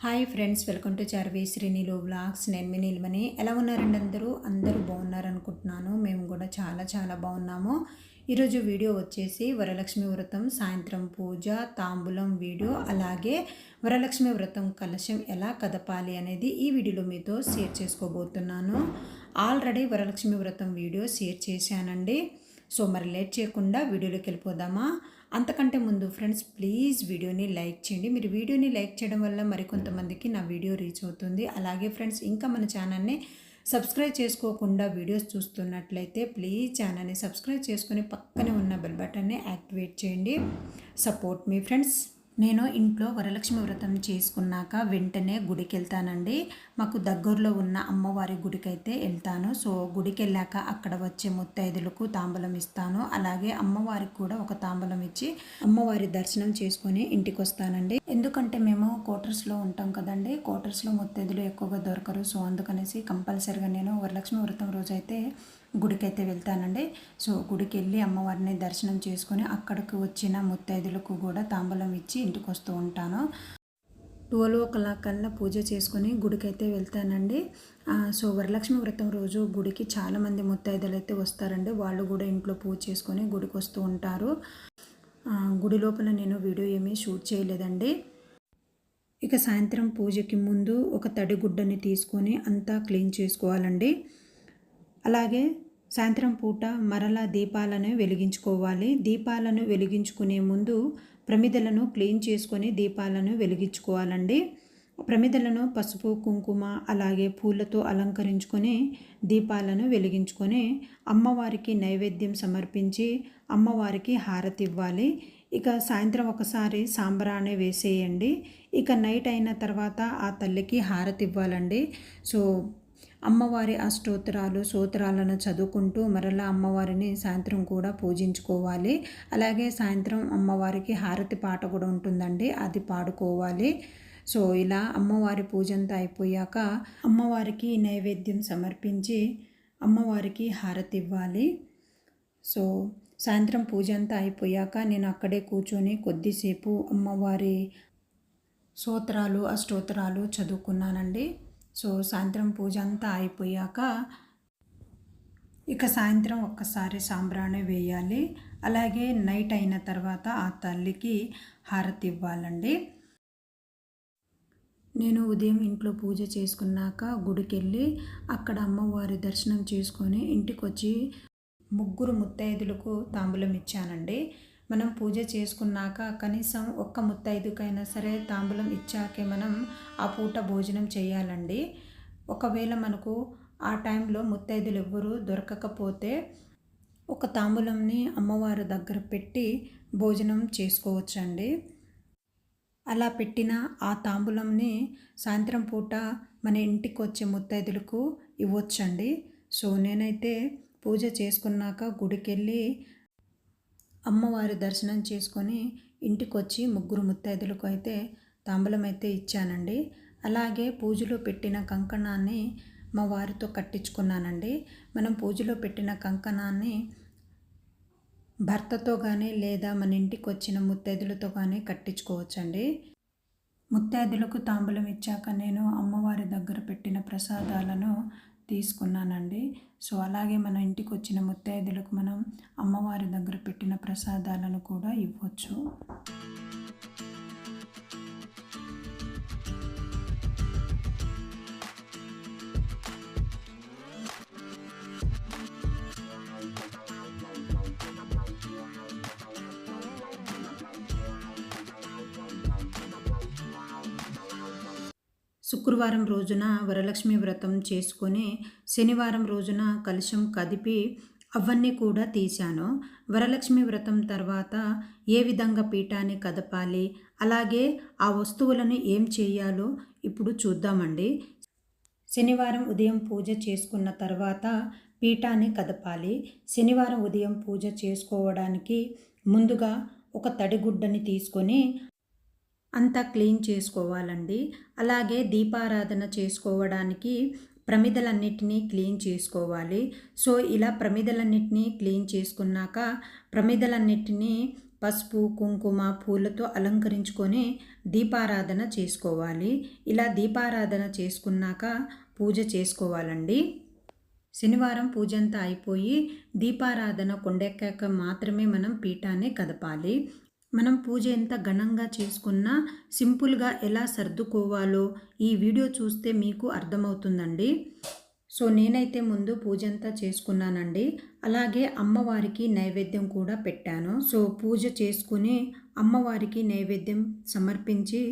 Hi friends welcome to Charvi శ్రీనిలు vlogs. నేను మీ ఎలా ఉన్నారండి అందరూ? అందరూ బాగున్నారనుకుంటున్నాను. మేము కూడా చాలా చాలా బాగున్నాము. ఈరోజు వీడియో వచ్చేసి వరలక్ష్మి వ్రతం సాయంత్రం పూజ తాంబూలం వీడియో అలాగే వరలక్ష్మి వ్రతం కలశం ఎలా కదపాలి అనేది ఈ వీడియోలో మీతో షేర్ చేసుకోబోతున్నాను. Already Varalakshmi Vratam video share చేశానండి. సో మరి లేట్ చేయకుండా వీడియోలోకి వెళ్ళిపోదామా? అంతకంటే ముందు ఫ్రెండ్స్ ప్లీజ్ వీడియోని లైక్ చేయండి. మీరు వీడియోని లైక్ చేయడం వల్ల మరికొంతమందికి నా వీడియో రీచ్ అవుతుంది. అలాగే ఫ్రెండ్స్ ఇంకా మన ఛానల్ని సబ్స్క్రైబ్ చేసుకోకుండా వీడియోస్ చూస్తున్నట్లయితే ప్లీజ్ ఛానల్ని సబ్స్క్రైబ్ చేసుకొని పక్కనే ఉన్న బెల్ బటన్ని యాక్టివేట్ చేయండి. సపోర్ట్ మీ ఫ్రెండ్స్. నేను ఇంట్లో వరలక్ష్మి వ్రతం చేసుకున్నాక వెంటనే గుడికి వెళ్తానండి మాకు దగ్గరలో ఉన్న అమ్మవారి గుడికి అయితే వెళ్తాను. సో గుడికి వెళ్ళాక అక్కడ వచ్చే ముత్తైదులకు తాంబూలం ఇస్తాను. అలాగే అమ్మవారికి కూడా ఒక తాంబూలం ఇచ్చి అమ్మవారి దర్శనం చేసుకొని ఇంటికి వస్తానండి ఎందుకంటే మేము క్వార్టర్స్లో ఉంటాం కదండి. క్వార్టర్స్లో ముత్తైదులు ఎక్కువగా దొరకరు. సో అందుకనేసి కంపల్సరిగా నేను వరలక్ష్మి వ్రతం రోజైతే గుడికైతే వెళ్తానండి. సో గుడికి వెళ్ళి అమ్మవారిని దర్శనం చేసుకొని అక్కడికి వచ్చిన ముత్తైదులకు కూడా తాంబూలం ఇచ్చి ఇంటికి వస్తూ ఉంటాను. ట్వెల్వ్ ఓ క్లాక్ కల్లా పూజ చేసుకుని గుడికైతే వెళ్తానండి. సో వరలక్ష్మి వ్రతం రోజు గుడికి చాలామంది ముత్తైదలు అయితే వస్తారండి. వాళ్ళు కూడా ఇంట్లో పూజ చేసుకొని గుడికి వస్తూ ఉంటారు గుడి లోపల నేను వీడియో ఏమీ షూట్ చేయలేదండి. ఇక సాయంత్రం పూజకి ముందు ఒక తడి గుడ్డని తీసుకొని అంతా క్లీన్ చేసుకోవాలండి. అలాగే సాయంత్రం పూట మరలా దీపాలను వెలిగించుకోవాలి. దీపాలను వెలిగించుకునే ముందు ప్రమిదలను క్లీన్ చేసుకొని దీపాలను వెలిగించుకోవాలండి. ప్రమిదలను పసుపు కుంకుమ అలాగే పూలతో అలంకరించుకొని దీపాలను వెలిగించుకొని అమ్మవారికి నైవేద్యం సమర్పించి అమ్మవారికి హారతి ఇవ్వాలి. ఇక సాయంత్రం ఒకసారి సాంబ్రాణి వేసేయండి. ఇక నైట్ అయిన తర్వాత ఆ తల్లికి హారతి ఇవ్వాలండి. సో అమ్మవారి అష్టోత్తరాలు సూత్రాలను చదువుకుంటూ మరలా అమ్మవారిని సాయంత్రం కూడా పూజించుకోవాలి. అలాగే సాయంత్రం అమ్మవారికి హారతి పాట కూడా ఉంటుందండి అది పాడుకోవాలి. సో ఇలా అమ్మవారి పూజంతా అయిపోయాక అమ్మవారికి నైవేద్యం సమర్పించి అమ్మవారికి హారతి ఇవ్వాలి. సో సాయంత్రం పూజ అంతా అయిపోయాక నేను అక్కడే కూర్చొని కొద్దిసేపు అమ్మవారి సూత్రాలు అష్టోత్తరాలు చదువుకున్నానండి. సో సాయంత్రం పూజ అంతా అయిపోయాక ఇక సాయంత్రం ఒక్కసారి సాంబ్రాణి వేయాలి. అలాగే నైట్ అయిన తర్వాత ఆ తల్లికి హారతి ఇవ్వాలండి. నేను ఉదయం ఇంట్లో పూజ చేసుకున్నాక గుడికి వెళ్ళి అక్కడ అమ్మవారి దర్శనం చేసుకొని ఇంటికి వచ్చి ముగ్గురు ముత్తైదులకు తాంబూలం ఇచ్చానండి. మనం పూజ చేసుకున్నాక కనీసం ఒక్క ముత్తైదుకైనా సరే తాంబూలం ఇచ్చాకే మనం ఆ పూట భోజనం చేయాలండి. ఒకవేళ మనకు ఆ టైంలో ముత్తైదులు ఎవ్వరూ దొరకకపోతే ఒక తాంబూలంని అమ్మవారి దగ్గర పెట్టి భోజనం చేసుకోవచ్చండి. అలా పెట్టిన ఆ తాంబూలంని సాయంత్రం పూట మన ఇంటికి వచ్చే ముత్తైదులకు ఇవ్వచ్చండి. సో నేనైతే పూజ చేసుకున్నాక గుడికి వెళ్ళి అమ్మవారి దర్శనం చేసుకొని ఇంటికొచ్చి ముగ్గురు ముత్తైదులకు అయితే తాంబూలం అయితే ఇచ్చానండి. అలాగే పూజలో పెట్టిన కంకణాన్ని మా వారితో కట్టించుకున్నానండి. మనం పూజలో పెట్టిన కంకణాన్ని భర్తతో కానీ లేదా మన ఇంటికి వచ్చిన ముత్తైదులతో కానీ కట్టించుకోవచ్చండి. ముత్తైదులకు తాంబూలం ఇచ్చాక నేను అమ్మవారి దగ్గర పెట్టిన ప్రసాదాలను తీసుకున్నానండి. సో అలాగే మన ఇంటికి వచ్చిన ముత్తైదులకు మనం అమ్మవారి దగ్గర పెట్టిన ప్రసాదాలను కూడా ఇవ్వచ్చు. శుక్రవారం రోజున వరలక్ష్మి వ్రతం చేసుకొని శనివారం రోజున కలుషం కదిపి అవన్నీ కూడా తీశాను. వరలక్ష్మి వ్రతం తర్వాత ఏ విధంగా పీఠాన్ని కదపాలి అలాగే ఆ వస్తువులను ఏం చేయాలో ఇప్పుడు చూద్దామండి. శనివారం ఉదయం పూజ చేసుకున్న తర్వాత పీఠాన్ని కదపాలి. శనివారం ఉదయం పూజ చేసుకోవడానికి ముందుగా ఒక తడిగుడ్డని తీసుకొని అంతా క్లీన్ చేసుకోవాలండి. అలాగే దీపారాధన చేసుకోవడానికి ప్రమిదలన్నిటినీ క్లీన్ చేసుకోవాలి. సో ఇలా ప్రమిదలన్నిటినీ క్లీన్ చేసుకున్నాక ప్రమిదలన్నిటినీ పసుపు కుంకుమ పూలతో అలంకరించుకొని దీపారాధన చేసుకోవాలి. ఇలా దీపారాధన చేసుకున్నాక పూజ చేసుకోవాలండి. శనివారం పూజ అంతా అయిపోయి దీపారాధన కొండెక్కాక మాత్రమే మనం పీఠాన్ని కదపాలి. మనం పూజ ఎంత ఘనంగా చేసుకున్నా సింపుల్గా ఎలా సర్దుకోవాలో ఈ వీడియో చూస్తే మీకు అర్థమవుతుందండి. సో నేనైతే ముందు పూజ అంతా చేసుకున్నానండి. అలాగే అమ్మవారికి నైవేద్యం కూడా పెట్టాను. సో పూజ చేసుకుని అమ్మవారికి నైవేద్యం సమర్పించి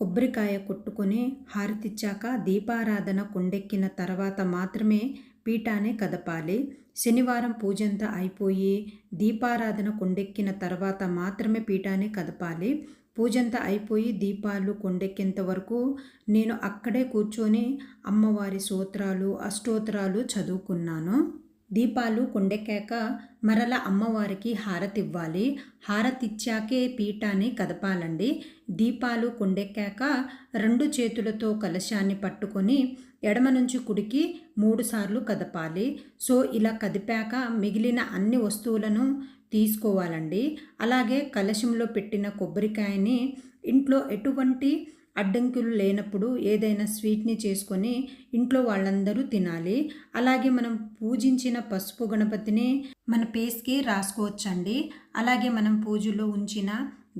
కొబ్బరికాయ కొట్టుకొని హారతిచ్చాక దీపారాధన కొండెక్కిన తర్వాత మాత్రమే పీఠానే కదపాలి. శనివారం పూజంతా అయిపోయి. దీపారాధన కొండెక్కిన తర్వాత మాత్రమే పీఠాన్ని కదపాలి. పూజంతా అయిపోయి దీపాలు కొండెక్కేంత వరకు నేను అక్కడే కూర్చొని అమ్మవారి సూత్రాలు అష్టోత్తరాలు చదువుకున్నాను. దీపాలు కొండెక్కాక మరల అమ్మవారికి హారతివ్వాలి. హారతిచ్చాకే పీఠాన్ని కదపాలండి. దీపాలు కొండెక్కాక రెండు చేతులతో కలశాన్ని పట్టుకొని ఎడమ నుంచి కుడికి మూడుసార్లు కదపాలి. సో ఇలా కదిపాక మిగిలిన అన్ని వస్తువులను తీసుకోవాలండి. అలాగే కలశంలో పెట్టిన కొబ్బరికాయని ఇంట్లో ఎటువంటి అడ్డంకులు లేనప్పుడు ఏదైనా స్వీట్ని చేసుకొని ఇంట్లో వాళ్ళందరూ తినాలి. అలాగే మనం పూజించిన పసుపు గణపతిని మన పేస్కి రాసుకోవచ్చండి. అలాగే మనం పూజలో ఉంచిన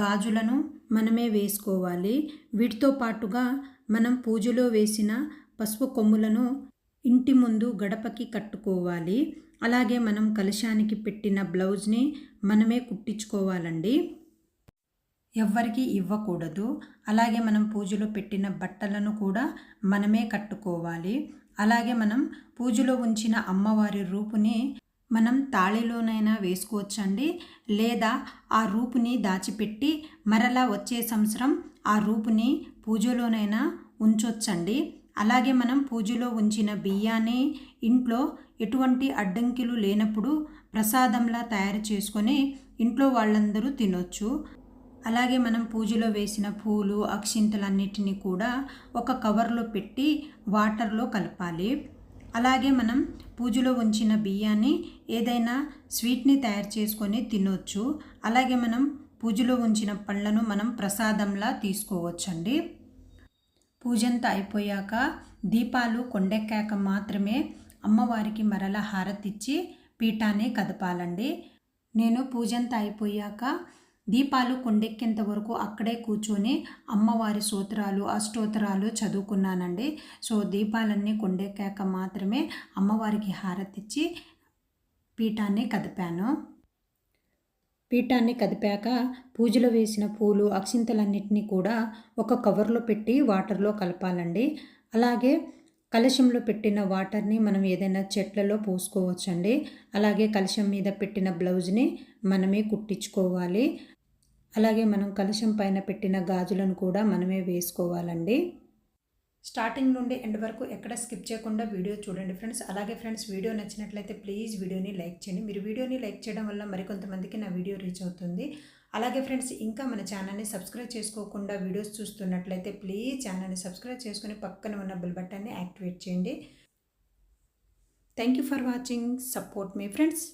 గాజులను మనమే వేసుకోవాలి. వీటితో పాటుగా మనం పూజలో వేసిన పసుపు కొమ్ములను ఇంటి ముందు గడపకి కట్టుకోవాలి. అలాగే మనం కలశానికి పెట్టిన బ్లౌజ్ని మనమే కుట్టించుకోవాలండి. ఎవ్వరికి ఇవ్వకూడదు. అలాగే మనం పూజలో పెట్టిన బట్టలను కూడా మనమే కట్టుకోవాలి. అలాగే మనం పూజలో ఉంచిన అమ్మవారి రూపుని మనం తాళిలోనైనా వేసుకోవచ్చండి. లేదా ఆ రూపుని దాచిపెట్టి మరలా వచ్చే సంవత్సరం ఆ రూపుని పూజలోనైనా ఉంచొచ్చండి. అలాగే మనం పూజలో ఉంచిన బియ్యాన్ని ఇంట్లో ఎటువంటి అడ్డంకిలు లేనప్పుడు ప్రసాదంలా తయారు చేసుకొని ఇంట్లో వాళ్ళందరూ తినొచ్చు. అలాగే మనం పూజలో వేసిన పూలు అక్షింతలన్నిటినీ కూడా ఒక కవర్లో పెట్టి వాటర్లో కలపాలి. అలాగే మనం పూజలో ఉంచిన బియ్యాన్ని ఏదైనా స్వీట్ని తయారు చేసుకొని తినొచ్చు. అలాగే మనం పూజలో ఉంచిన పళ్ళను మనం ప్రసాదంలా తీసుకోవచ్చండి. పూజంతా అయిపోయాక దీపాలు కొండెక్కాక మాత్రమే అమ్మవారికి మరల హారతిచ్చి పీఠాన్ని కదపాలండి. నేను పూజంతా అయిపోయాక దీపాలు కొండెక్కేంత వరకు అక్కడే కూర్చొని అమ్మవారి సూత్రాలు అష్టోత్తరాలు చదువుకున్నానండి. సో దీపాలన్నీ కొండెక్కాక మాత్రమే అమ్మవారికి హారతిచ్చి పీఠాన్ని కదిపాను. పీఠాన్ని కదిపాక పూజలో వేసిన పూలు అక్షింతలన్నింటినీ కూడా ఒక కవర్లో పెట్టి వాటర్లో కలపాలండి. అలాగే కలశంలో పెట్టిన వాటర్ని మనం ఏదైనా చెట్లలో పోసుకోవచ్చండి. అలాగే కలశం మీద పెట్టిన బ్లౌజ్ని మనమే కుట్టించుకోవాలి. అలాగే మనం కలశం పైన పెట్టిన గాజులను కూడా మనమే వేసుకోవాలండి. స్టార్టింగ్ నుండి ఎండ్ వరకు ఎక్కడ స్కిప్ చేయకుండా వీడియో చూడండి ఫ్రెండ్స్. అలాగే ఫ్రెండ్స్ వీడియో నచ్చినట్లయితే ప్లీజ్ వీడియోని లైక్ చేయండి. మీరు వీడియోని లైక్ చేయడం వల్ల మరికొంతమందికి నా వీడియో రీచ్ అవుతుంది. అలాగే ఫ్రెండ్స్ ఇంకా మన ఛానల్ని సబ్స్క్రైబ్ చేసుకోకుండా వీడియోస్ చూస్తున్నట్లయితే ప్లీజ్ ఛానల్ని సబ్స్క్రైబ్ చేసుకుని పక్కన ఉన్న బెల్ బటన్ని యాక్టివేట్ చేయండి. Thank you for watching. Support me friends.